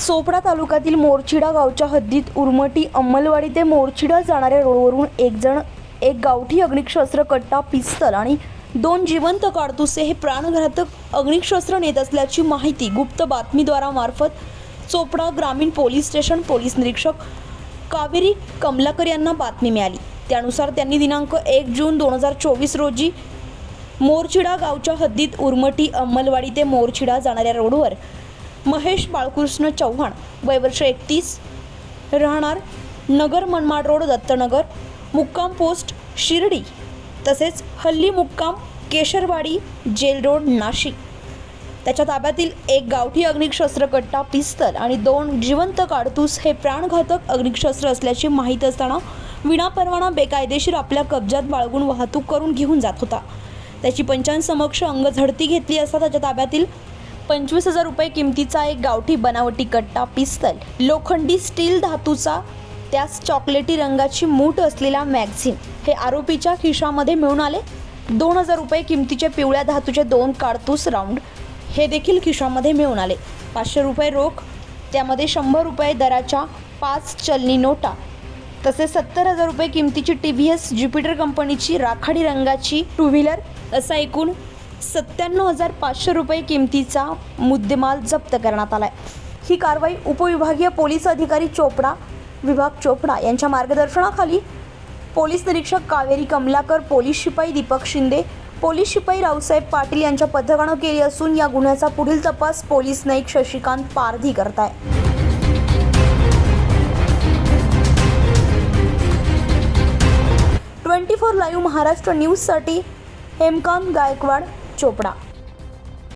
चोपडा तालुक्यातील मोरछिडा गावच्या हद्दीत उर्मटी अंमलवाडी ते मोरछिडा जाणाऱ्या रोडवरून एक जण एक गावठी अग्निशस्त्र कट्टा पिस्तल आणि दोन जिवंत काडतुसे हे प्राणघातक अग्निशस्त्र नेत असल्याची माहिती गुप्त बातमीद्वारामार्फत चोपडा ग्रामीण पोलीस स्टेशन पोलीस निरीक्षक कावेरी कमलाकर यांना बातमी मिळाली. त्यानुसार त्यांनी दिनांक एक जून दोन हजार चोवीस रोजी मोरछिडा गावच्या हद्दीत उर्मटी अंमलवाडी ते मोरछिडा जाणाऱ्या रोडवर महेश बाळकृष्ण चव्हाण वय वर्ष एकतीस. राहणार नगर मनमाड रोड दत्तनगर. मुक्काम पोस्ट शिर्डी. तसेच हल्ली मुक्काम केशरवाडी जेल रोड नाशिक. त्याच्या ताब्यातील एक गावठी अग्निशस्त्र कट्टा पिस्तल आणि दोन जिवंत काडतूस हे प्राणघातक अग्निशस्त्र असल्याची माहीत असताना विनापरवाना बेकायदेशीर आपल्या कब्जात बाळगून वाहतूक करून घेऊन जात होता. त्याची पंचांसमक्ष अंगझडती घेतली असता त्याच्या ताब्यातील पंचवीस हजार रुपये किमतीचा एक गावठी बनावटी कट्टा पिस्तल. लोखंडी स्टील धातूचा त्यास चॉकलेटी रंगाची मूठ असलेला मॅगझिन. हे आरोपीच्या खिशामध्ये मिळून आले. दोन हजार रुपये किमतीचे पिवळ्या धातूचे दोन काडतूस राऊंड हे देखील खिशामध्ये मिळून आले. पाचशे रुपये रोख त्यामध्ये शंभर रुपये दराच्या पाच चलनी नोटा. तसेच सत्तर हजार रुपये किमतीची टी व्ही एस ज्युपिटर कंपनीची राखाडी रंगाची टू व्हीलर असा एकूण सत्त्याण्णव हजार पाचशे रुपये किमतीचा मुद्देमाल जप्त करण्यात आला आहे ही कारवाई उपविभागीय पोलीस अधिकारी चोपडा विभाग चोपडा यांच्या मार्गदर्शनाखाली पोलीस निरीक्षक कावेरी कमलाकर पोलीस शिपाई दीपक शिंदे पोलीस शिपाई रावसाहेब पाटील यांच्या पथकानं केली असून या गुन्ह्याचा पुढील तपास पोलीस नाईक शशिकांत पारधी करत आहे ट्वेंटी फोर लाईव्ह महाराष्ट्र न्यूजसाठी हेमकांत गायकवाड चोपडा